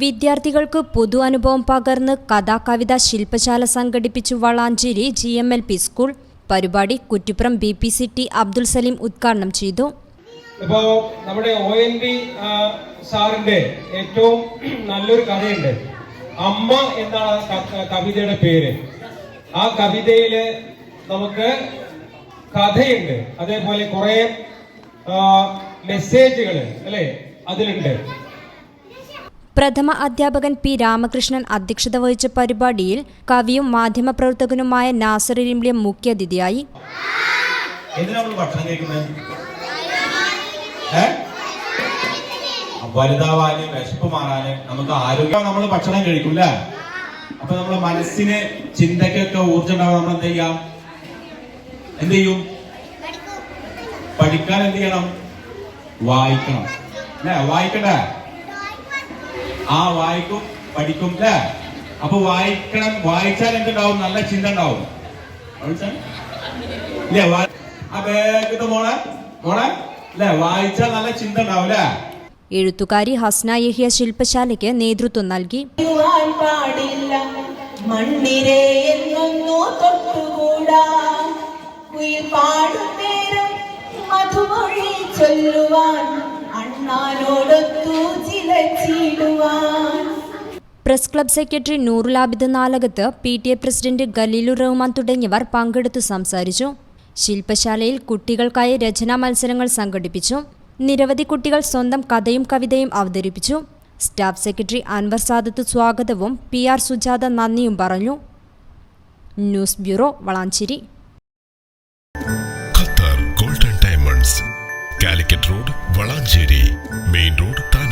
വിദ്യാർത്ഥികൾക്ക് പൊതു അനുഭവം പകർന്ന് കഥാകവിത ശില്പശാല സംഘടിപ്പിച്ചു Valanchery G M L P school. പരിപാടി Kuttippuram B P C T Abdul Salim ഉദ്ഘാടനം ചെയ്തു. ഇപ്പോ നമ്മുടെ ഒ എൻ വി സാറിന്റെ ഏറ്റവും നല്ലൊരു കഥയുണ്ട്. അമ്മ എന്നാണ് കവിതയുടെ പേര്. ആ കവിതയിൽ നമുക്ക് കഥയുണ്ട്. അതേപോലെ കുറെ മെസ്സേജുകൾ അല്ലെ? അതിലുണ്ട്. പ്രഥമ അധ്യാപകൻ പി രാമകൃഷ്ണൻ അധ്യക്ഷത വഹിച്ച പരിപാടിയിൽ കവിയും മാധ്യമപ്രവർത്തകനുമായ നാസർ ഇരിമ്പിളിയം മുഖ്യാതിഥിയായി വലുതാവാന് വിശപ്പ് മാറാന് നമുക്ക് ആരോഗ്യം നമ്മൾ ഭക്ഷണം കഴിക്കില്ല? അപ്പൊ നമ്മുടെ മനസ്സിന് ചിന്തക്കൊക്കെ ഊർജം ഉണ്ടാവും നമ്മൾ എന്ത് ചെയ്യാം? എന്ത് ചെയ്യും? പഠിക്കാൻ എന്ത് ചെയ്യണം? വായിക്കണം. അല്ലേ? വായിക്കണ്ടേ ആ വായിക്കും പഠിക്കും അല്ലേ അപ്പൊ വായിക്കണം വായിച്ചാൽ എന്തുണ്ടാവും? നല്ല ചിന്ത ഉണ്ടാവും. വായിച്ചാൽ? ഇല്ലേ വാ- ആ ബാഗത്തെ മോളെ മോളെ അല്ലേ വായിച്ചാൽ നല്ല ചിന്ത ഉണ്ടാവും അല്ലേ എഴുത്തുകാരി ഹസ്ന യഹിയ ശില്പശാലയ്ക്ക് നേതൃത്വം നൽകി. പാടില്ല മണ്ണിരെ എന്നൊന്നു തൊട്ടുകൂടാ. കുയിൽ പാടും നേരം മധുമൊഴി ചൊല്ലുവാൻ ചിലച്ചിടുവാൻ. Press club secretary Noorulabid Nalakath P T A president Khaleelur Rahman തുടങ്ങിയവർ പങ്കെടുത്തു സംസാരിച്ചു. ശില്പശാലയിൽ കുട്ടികൾക്കായി രചനാ മത്സരങ്ങൾ സംഘടിപ്പിച്ചു. നിരവധി കുട്ടികൾ സ്വന്തം കഥയും കവിതയും അവതരിപ്പിച്ചു. സ്റ്റാഫ് സെക്രട്ടറി അൻവർ സാദത്ത് സ്വാഗതവും പി ആർ സുജാത നന്ദിയും പറഞ്ഞു. News bureau Valanchery. Qatar golden diamonds Calicut road Valanchery. Main road താഴെ